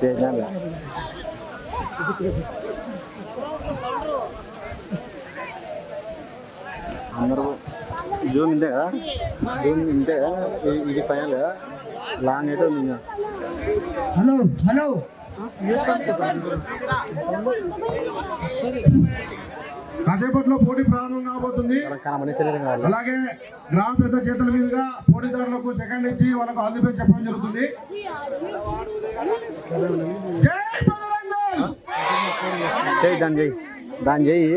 చేసినా అందరూ జూమ్ ఇంతే కదా జూమ్ ఇంతే కదా ఇది- ఇది ఫైనల్ కదా లాంగ్ అయితే ఉంది ఇంకా హలో హలో కాసేపట్లో పోటీ ప్రారంభం కాబోతుంది. అలాగే గ్రామ పెద్ద చేతుల మీదుగా పోటీదారులకు సెకండ్ ఇచ్చి వాళ్ళకు బెస్ట్ చెప్పడం జరుగుతుంది! చేయి చేయి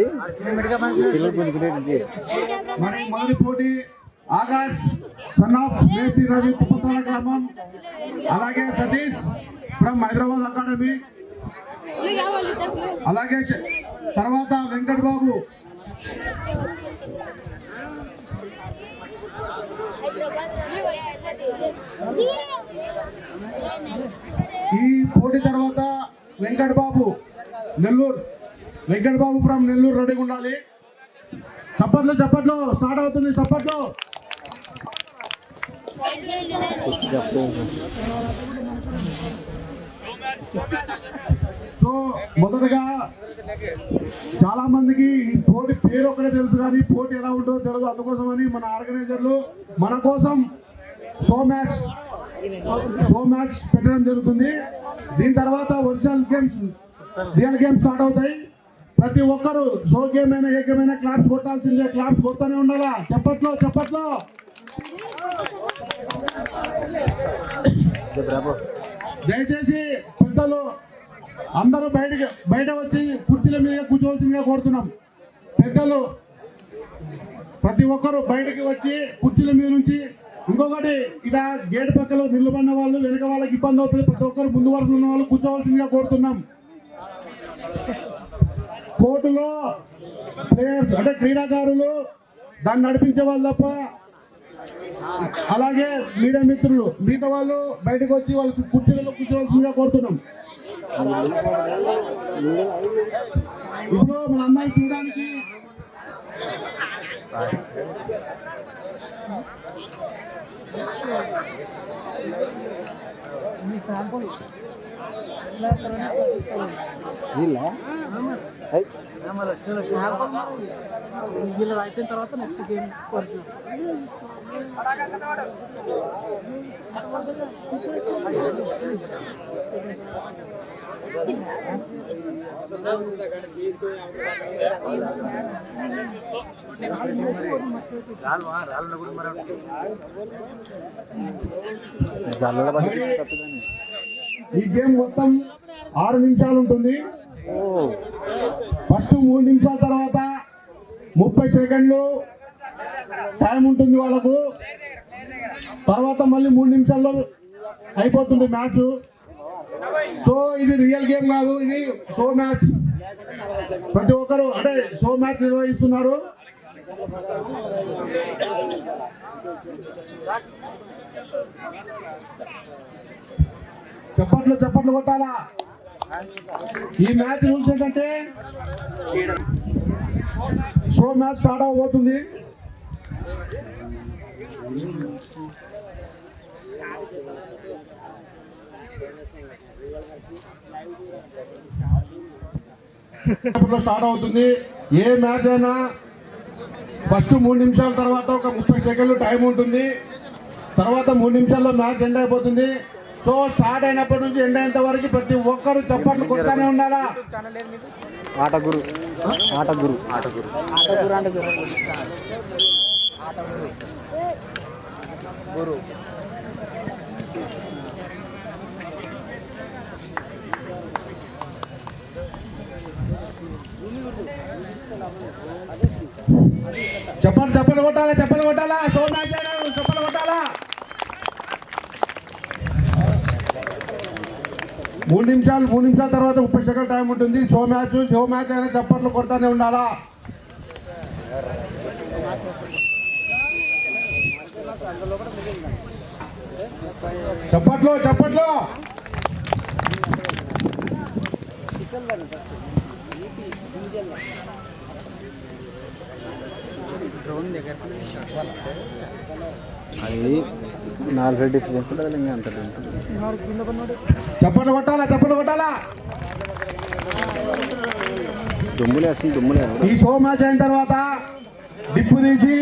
మరి మొదటి పోటీ ఆకాష్ సన్ ఆఫ్ మేసి రవి గ్రామం. అలాగే సతీష్ ఫ్రమ్ హైదరాబాద్ అకాడమీ. అలాగే తర్వాత వెంకట్ బాబు. ఈ పోటీ తర్వాత వెంకట్ బాబు. నెల్లూరు. వెంకట్ బాబు ఫ్రమ్ నెల్లూరు రెడీగా ఉండాలి. చప్పట్లు చప్పట్లు. స్టార్ట్ అవుతుంది చప్పట్లు. సో మొదటగా చాలా మందికి ఈ పోటీ పేరు ఒకటే తెలుసు కానీ పోటీ ఎలా ఉంటుందో తెలియదు అందుకోసమని మన ఆర్గనైజర్లు మన కోసం షో మ్యాచ్ షో మ్యాచ్ పెట్టడం జరుగుతుంది. దీని తర్వాత original games real games start అవుతాయి. ప్రతి ఒక్కరు షో గేమ్ అయినా ఏ గేమ్ అయినా క్లాప్స్ కొట్టాల్సిందే. క్లాప్స్ కొడుతూనే ఉండాలా? చెప్పట్లో చెప్పట్లో. దయచేసి పెద్దలు అందరూ బయటకి బయట వచ్చి కుర్చీల మీద కూర్చోవలసిందిగా కోరుతున్నాం. పెద్దలు ప్రతి ఒక్కరు బయటకి వచ్చి కుర్చీల మీద నుంచి ఇంకొకటి ఇక గేట్ పక్కలో నిలబడిన వాళ్ళు వెనుక వాళ్ళకి ఇబ్బంది అవుతుంది. ప్రతి ఒక్కరు ముందు వరకు ఉన్న వాళ్ళు కూర్చోవలసిందిగా కోరుతున్నాం. కోర్టులో ప్లేయర్స్ అంటే క్రీడాకారులు దాన్ని నడిపించే వాళ్ళు తప్ప అలాగే మీడియా మిత్రులు మిగతా వాళ్ళు బయటకు వచ్చి వాళ్ళ కుర్చీలలో కూర్చోవలసిందిగా కోరుతున్నాం. ఇప్పుడు మనందరం చూడడానికి మీ శాంపుల్ వీళ్ళ? వీళ్ళు అయిపోయిన తర్వాత నెక్స్ట్ గేమ్ పడి తప్పుదాన్ని. ఈ గేమ్ మొత్తం ఆరు నిమిషాలు ఉంటుంది. ఫస్ట్ మూడు నిమిషాల తర్వాత ముప్పై సెకండ్లు టైం ఉంటుంది వాళ్ళకు. తర్వాత మళ్ళీ మూడు నిమిషాల్లో అయిపోతుంది మ్యాచ్. సో ఇది రియల్ గేమ్ కాదు ఇది షో మ్యాచ్. ప్రతి ఒక్కరు అంటే షో మ్యాచ్ నిర్వహిస్తున్నారు. చప్పట్లు చప్పట్లు కొట్టాలా? ఈ మ్యాచ్ రూల్స్ ఏంటంటే సో మ్యాచ్ స్టార్ట్ అవ్వబోతుంది. స్టార్ట్ అవుతుంది. ఏ మ్యాచ్ అయినా ఫస్ట్ మూడు నిమిషాల తర్వాత ఒక ముప్పై సెకండ్లు టైం ఉంటుంది. తర్వాత మూడు నిమిషాల్లో మ్యాచ్ ఎండ్ అయిపోతుంది. సో స్టార్ట్ అయినప్పటి నుంచి ఎండ్ అయ్యేంత వరకు ప్రతి ఒక్కరు చప్పట్లు కొడుతూనే ఉండాలా? ఆట గురు ఆట గురు ఆట గురు చెప్పలు చెప్పలు కొట్టాలా చెప్పలు కొట్టాలా షో మ్యాచ్ అయినా చెప్పలు కొట్టాలా మూడు నిమిషాలు మూడు నిమిషాల తర్వాత ముప్పై సెకండ్ టైం ఉంటుంది. షో మ్యాచ్ షో మ్యాచ్ అయినా చప్పట్లు కొడతానే ఉండాలా? చప్పట్లు చప్పట్లు! అది నాలుగు డిఫరెన్స్ ఉంటుంది ఇంకా అంత ఉంటుంది. వాడు కింద పడినాడు. చప్పట్లు కొట్టాలా చప్పట్లు కొట్టాలా? దుమ్ములు వేస్తుంది దుమ్ములు ఈ షో మ్యాచ్ అయిన తర్వాత డిప్పు తీసి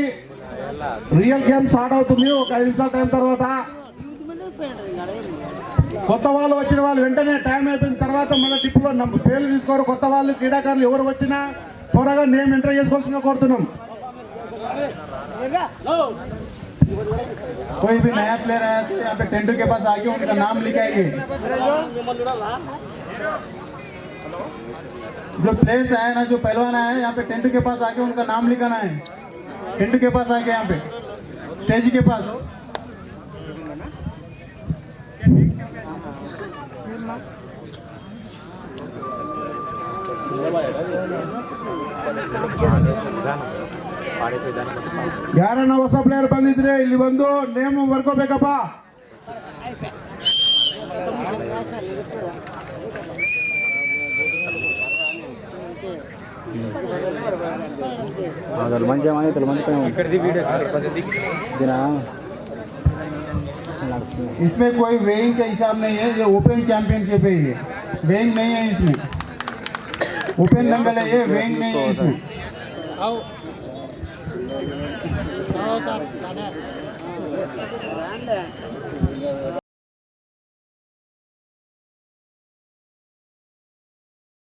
రియల్ గేమ్ స్టార్ట్ అవుతుంది. ఒక ఐదు నిమిషాల టైం తర్వాత కొత్త వాళ్ళు వచ్చిన వాళ్ళు వెంటనే టైం అయిపోయిన తర్వాత మళ్ళీ డిప్పులో నమ్మ- పేర్లు తీసుకోరు. కొత్త వాళ్ళు క్రీడాకారులు ఎవరు వచ్చినా త్వరగా నేమ్ ఎంటర్ చేసుకోవాల్సిందిగా కోరుతున్నాం. कोई भी नया प्लेयर आया तो यहाँ पे टेंडू के पास आके उनका नाम लिखाएँगे जो प्लेयर्स आए ना, जो पहलवान आए, यहाँ पे टेंडू के पास आके उनका नाम लिखाना है। टेंडू के पास आके यहाँ पे। स्टेज के पास। यार ಹೊಸ प्लेयर ಬಂದಿದ್ರೆ बंद ಬಂದು ನೇಮ್ इसमें कोई वेइंग का हिसाब नहीं है ये ओपन चैंपियनशिप है ये। वेइंग नहीं है इसमें। ओपन नंबर है ये वेइंग नहीं है इसमें। Sağ ol, sağ ol.